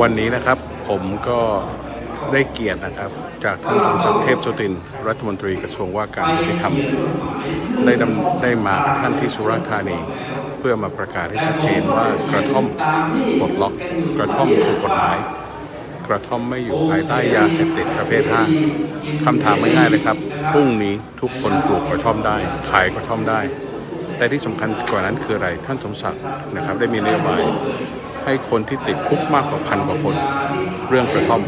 วันนี้นะครับผมก็ได้เกียรตินะครับ จากท่านสมศักดิ์เทพสุติน รัฐมนตรีกระทรวงว่าการยุติธรรมได้ได้มาท่านที่สุราษฎร์ธานี เพื่อมาประกาศให้ชัดเจนว่ากระท่อมปลดล็อกกระท่อมถูกกฎหมาย กระท่อมไม่อยู่ภายใต้ยาเสพติดประเภท 5คำถามไม่ง่ายเลยครับพรุ่งนี้ทุกคนปลูกกระท่อมได้ ขายกระท่อมได้ แต่ที่สำคัญกว่านั้นคืออะไรท่านสมศักดิ์นะครับ ได้มีนโยบายให้คนที่ติดคุกมากกว่าพันกว่าคน เรื่องกระท่อม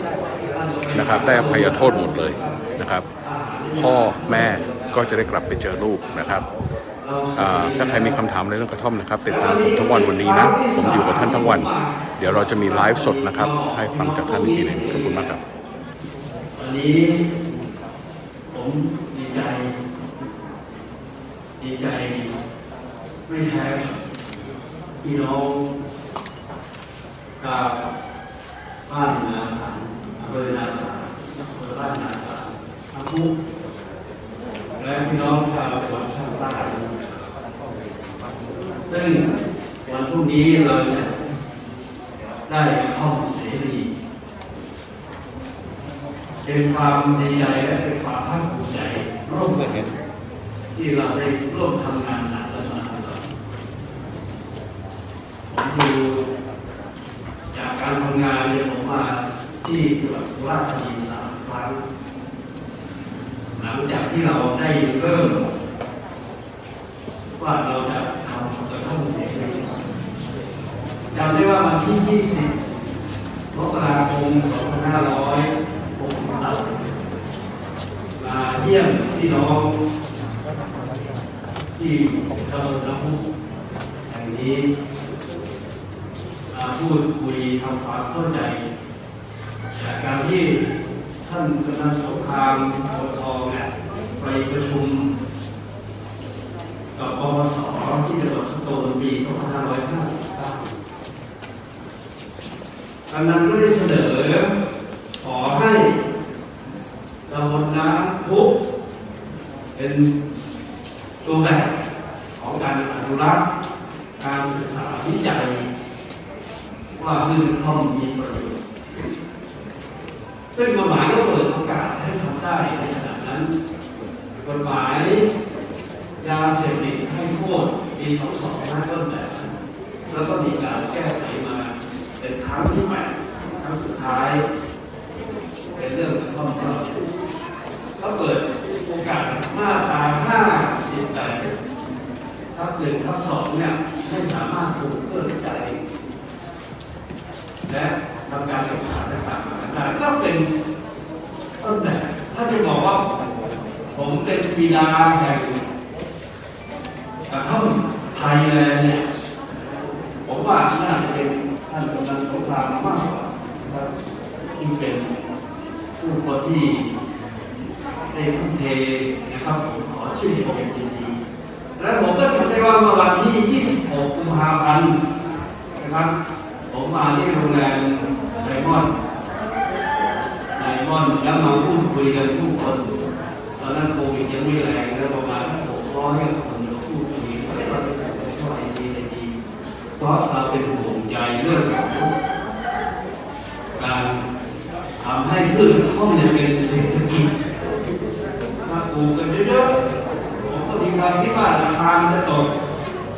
นะครับ ได้อภัยโทษหมดเลยนะครับ พ่อแม่ก็จะได้กลับไปเจอลูกนะครับถ้าใครมีคำถามในเรื่องกระท่อมนะครับ ติดตามผมทั้งวันวันนี้นะ ผมอยู่กับท่านทั้งวัน เดี๋ยวเราจะมีไลฟ์สดนะครับ ให้ฟังจากท่านอีกทีหนึ่งขอบคุณมากครับวันนี้ผมดีใจ ดีใจ ไม่แพ้พี่น้องกับบ้านนาสารอำเภอนาสารอำเภอบ้านนาสารทั้งทุกและพี่น้องชาวจังหวัดภาคใต้ซึ่งวันพรุ่งนี้เราจะได้ห้องเสรีเป็นความดีใจและเป็นความภาคภูมิใจร่วมกันที่เราได้ร่วมทำงานหนักและ มาตลอจากการทำงานเนี่ยผมมาที่จังหวัดราษฎร์ธานีสามครั้ง หลังจากที่เราได้เริ่มว่าเราจะทำกระท่อมเรีจำได้ว่าวันที่ 20มกราคม2560มาเยี่ยมพี่น้องที่ตำบลน้ำพุแห่งนี้ พูดคุยทำความเข้าใจจากการที่ท่านกำนันสงครามปกครองเนี่ยไปประชุมกับปปสที่จังหวัดสตูลปี2559กำนันก็ได้เสนอขอให้ตำบลน้ำพุเป็นตัวแบบของการอนุรักษ์การศึกษาวิจัย ว่าพืชข้อมมีประโยชน์ซึ่งกฎหมายก็เปิดโอกาสให้ทำได้ในขณะนั้นกฎหมายยาเสพติดให้โทษปีสองสองห้าต้นแบบแล้วก็มีการแก้ไขมาเป็นครั้งที่แปดครั้งสุดท้ายเป็นเรื่องขอมรอดเขาเปิดโอกาสมาตราห้าสิบแปดทับหนึ่งทับสองเนี่ยให้สามารถปลูกเพื่อวิจัย และทำการศึกษาต่างๆได้ก็เป็นต้นแบบถ้าจะบอกว่า ผมเป็นบิดาแห่งกระท่อมไทยแลนด์เนี่ยผมว่าน่าจะเป็นท่านกำนันสงครามมากกว่านะครับที่เป็นผู้คนที่ได้ทุ่มเทนะครับผมขอชื่นชมยินดีและผมก็จำได้ว่าเมื่อวันที่ 26 กุมภาพันธ์นะครับ ผมมาที่โรงแรมไดมอนด์ไดมอนด์แล้วมาพูดคุยกันทุกคนตอนนั้นโควิดยังไม่แรงแล้วประมาณหกร้อยคนเราพูดคุยกันว่าจะช่วยดีได้ดีเพราะเราเป็นห่วงใยเรื่องของการทำให้พืชข้อมเนี่ยเป็นเศรษฐกิจถ้าปลูกกันเยอะๆผมก็มีความคิดว่าราคามันจะตก